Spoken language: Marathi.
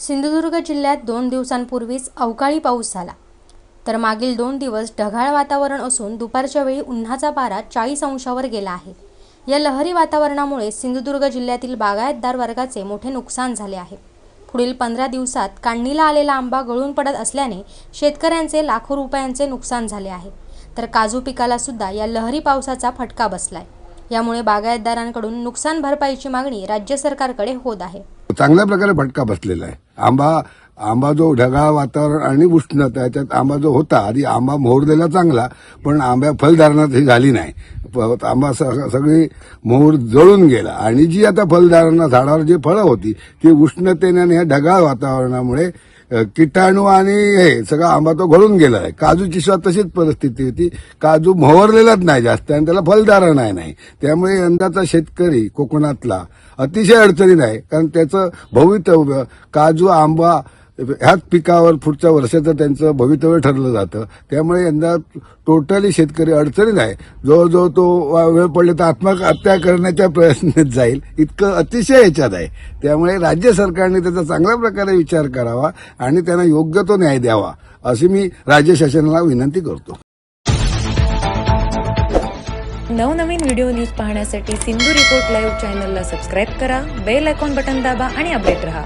सिंधुदुर्ग जिल्ह्यात दोन दिवसांपूर्वीच अवकाळी पाऊस झाला. तर मागील दोन दिवस ढगाळ वातावरण असून दुपारच्या वेळी उन्हाचा पारा चाळीस अंशावर गेला आहे. या लहरी वातावरणामुळे सिंधुदुर्ग जिल्ह्यातील बागायतदार वर्गाचे मोठे नुकसान झाले आहे. पुढील पंधरा दिवसात काढणीला आलेला आंबा गळून पडत असल्याने शेतकऱ्यांचे लाखो रुपयांचे नुकसान झाले आहे. तर काजू पिकाला सुद्धा या लहरी पावसाचा फटका बसलाय. यामुळे बागायतदारांकडून नुकसान भरपाईची मागणी राज्य सरकारकडे होत आहे. चांगल्या प्रकारे फटका बसलेला आहे. आंबा आंबा जो ढगाळ वातावरण आणि उष्णता त्याच्यात आंबा जो होता आधी आंबा मोहरलेला चांगला पण आंब्या फलधारणा ही झाली नाही. आंबा सगळी मोहर जळून गेला. आणि जी आता फलधारणा झाडावर जी फळं होती ती उष्णतेने आणि ह्या ढगाळ वातावरणामुळे किटाणू आणि हे सगळा आंबा तो घडून गेला आहे. काजूची सुद्धा तशीच परिस्थिती होती. काजू मोहरलेलाच नाही जास्त आणि त्याला फलधारणा आहे नाही. त्यामुळे यंदाचा शेतकरी कोकणातला अतिशय अडचणीत आहे. कारण त्याचं भवितव्य काजू आंबा ह्याच पिकावर पुढच्या वर्षाचं त्यांचं भवितव्य ठरलं जातं. त्यामुळे यंदा टोटली शेतकरी अडचणीत आहे. जवळजवळ तो वेळ पडले तर आत्महत्या करण्याच्या प्रयत्नात जाईल. इतकं अतिशय याच्यात आहे. त्यामुळे राज्य सरकारने त्याचा चांगल्या प्रकारे विचार करावा आणि त्यांना योग्य तो न्याय द्यावा अशी मी राज्य शासनाला विनंती करतो. नवनवीन व्हिडिओ न्यूज पाहण्यासाठी सिंधू रिपोर्ट लाईव्ह चॅनलला सबस्क्राईब करा बेल आयकॉन बटन दाबा आणि अपडेट रहा.